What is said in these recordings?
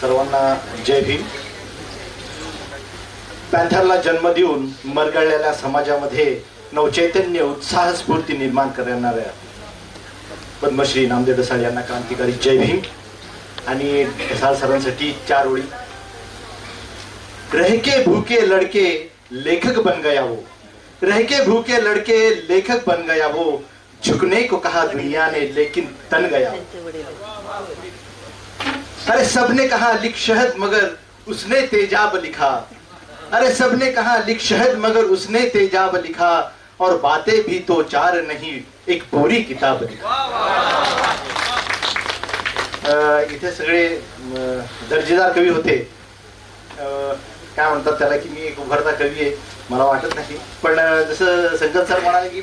सर्वांना जय भीम. पॅन्थरला जन्म देऊन मरगळलेल्या समाजामध्ये नवचैतन्य उत्साह स्फूर्ती निर्माण करणाऱ्या पद्मश्री नामदेव ढसाळ यांना क्रांतिकारी जय भीम. आणि ढसाळ सरांसाठी चार ओळी. रहके भूके लड़के लेखक बन गया वो. रहके भूके लड़के लेखक बन गया वो. झुकने को कहा दुनिया ने लेकिन तन गया वो. अरे सबने कहा लिख शहद मगर उसने तेजाब लिखा। अरे सबने कहा लिख शहद मगर उसने तेजाब लिखा। और बातें भी तो चार नहीं एक पूरी किताब लिखा। इथे सगळे दर्जेदार कवी होते. काय म्हणतात त्याला की मी एक उभरता कवी आहे मला वाटत नाही. पण जसं संकट सर म्हणाले की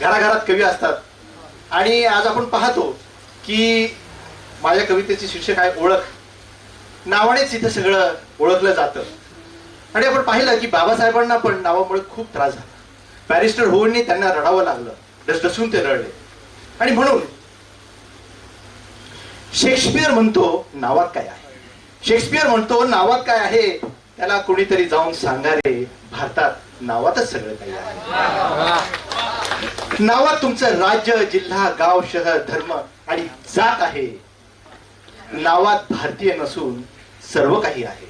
घराघरात कवी असतात. आणि आज आपण पाहतो की माझ्या कवितेची शीर्षक आहे ओळख. नावानेच इथं सगळं ओळखलं जातं. आणि आपण पाहिलं की बाबासाहेबांना पण नावामुळे खूप त्रास झाला. बॅरिस्टर होऊनही त्यांना रडावं लागलं. डसडसून ते रडले. आणि म्हणून शेक्सपियर म्हणतो नावात काय आहे? शेक्सपियर म्हणतो नावात काय आहे? त्याला कोणीतरी जाऊन सांगा रे भारतात नावातच सगळं काही आहे. नावात तुमचं राज्य जिल्हा गाव शहर धर्म आणि जात आहे. नावात भारतीय नसून सर्व काही आहे.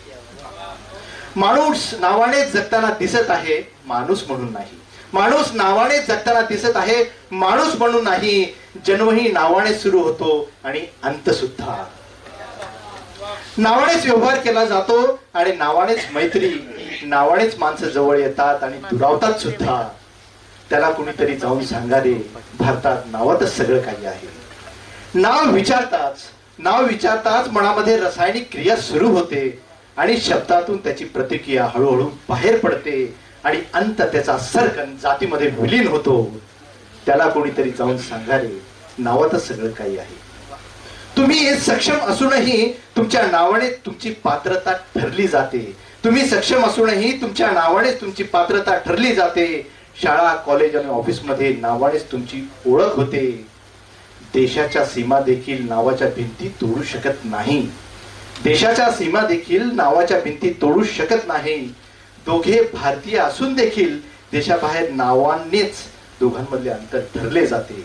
माणूस नावाने जगताना दिसत आहे माणूस म्हणून नाही. माणूस नावाने जगताना दिसत आहे माणूस म्हणून नाही. जन्मही नावाने सुरू होतो आणि अंत सुद्धा नावानेच व्यवहार केला जातो आणि नावानेच मैत्री नावानेच माणसं जवळ येतात आणि दुरावतात सुद्धा. त्याला कुणीतरी जाऊन सांगा रे भारतात नावातच सगळं काही आहे. नाव विचारताच नाव विचारताच मनामध्ये रासायनिक क्रिया सुरू होते आणि शब्दातून त्याची प्रतिक्रिया हळूहळू बाहेर पडते आणि अंत त्याचा सरकन जातीमध्ये विलीन होतो. त्याला कोणीतरी जाऊन सांगावे नावातच सगळं काही आहे. तुम्ही सक्षम असूनही तुमच्या नावाने तुमची पात्रता ठरली जाते. तुम्ही सक्षम असूनही तुमच्या नावानेच तुमची पात्रता ठरली जाते. शाळा कॉलेज आणि ऑफिसमध्ये नावानेच तुमची ओळख होते. देशाच्या सीमा देखील नावाच्या भिंती तोडू शकत नाही. देशाच्या सीमा देखील नावाच्या भिंती तोडू शकत नाही. दोघे भारतीय असून देखील देशाबाहेर नावानेच दोघांमधले अंतर ठरले जाते.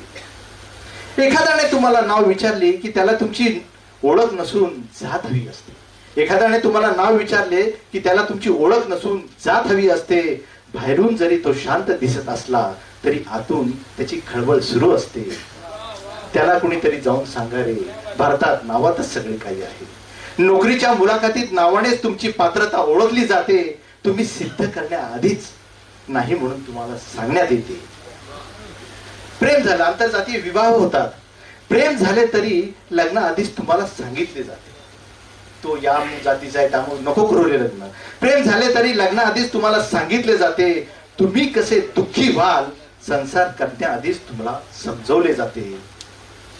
एखाद्याने तुम्हाला नाव विचारले की त्याला तुमची ओळख नसून जात हवी असते. एखाद्याने तुम्हाला नाव विचारले की त्याला तुमची ओळख नसून जात हवी असते. बाहेरून जरी तो शांत दिसत असला तरी आतून त्याची खळबळ सुरू असते. त्याला कुणीतरी जाऊन सांगा रे भारतात नावातच सगळे काही आहे नोकरीच्या मुलाखतीत नावानेच तुमची पात्रता ओळखली जाते. तुम्ही सिद्ध करण्याआधीच नाही म्हणून तुम्हाला सांगण्यात येते. प्रेम झालं आंतरजातीय विवाह होतात. प्रेम झाले तरी लग्नाआधीच तुम्हाला सांगितले जाते. तो या जातीचा आहे त्यामुळे नको करू रे लग्न. प्रेम झाले तरी लग्नाआधीच तुम्हाला सांगितले जाते. तुम्ही कसे दुःखी व्हाल संसार करण्याआधीच तुम्हाला समजवले जाते.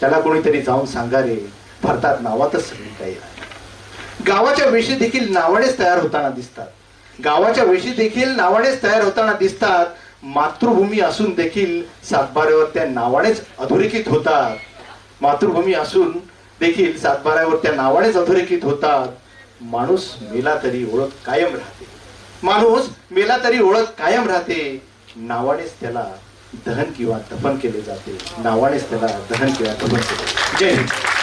त्याला कोणीतरी जाऊन सांगा रे भारतात नावातच सगळी काही आहे. गावाच्या वेशी देखील नावानेच तयार होताना दिसतात. गावाच्या वेशी देखील नावानेच तयार होताना दिसतात. मातृभूमी असून देखील सातबाऱ्यावर त्या नावानेच अधोरेखित होतात. मातृभूमी असून देखील सातबाऱ्यावर त्या नावानेच अधोरेखित होतात. माणूस मेला तरी ओळख कायम राहते. माणूस मेला तरी ओळख कायम राहते. नावानेच त्याला दहन किंवा दफन केले जाते. नावानेच त्याला दहन किंवा दफन केले जय हिंद.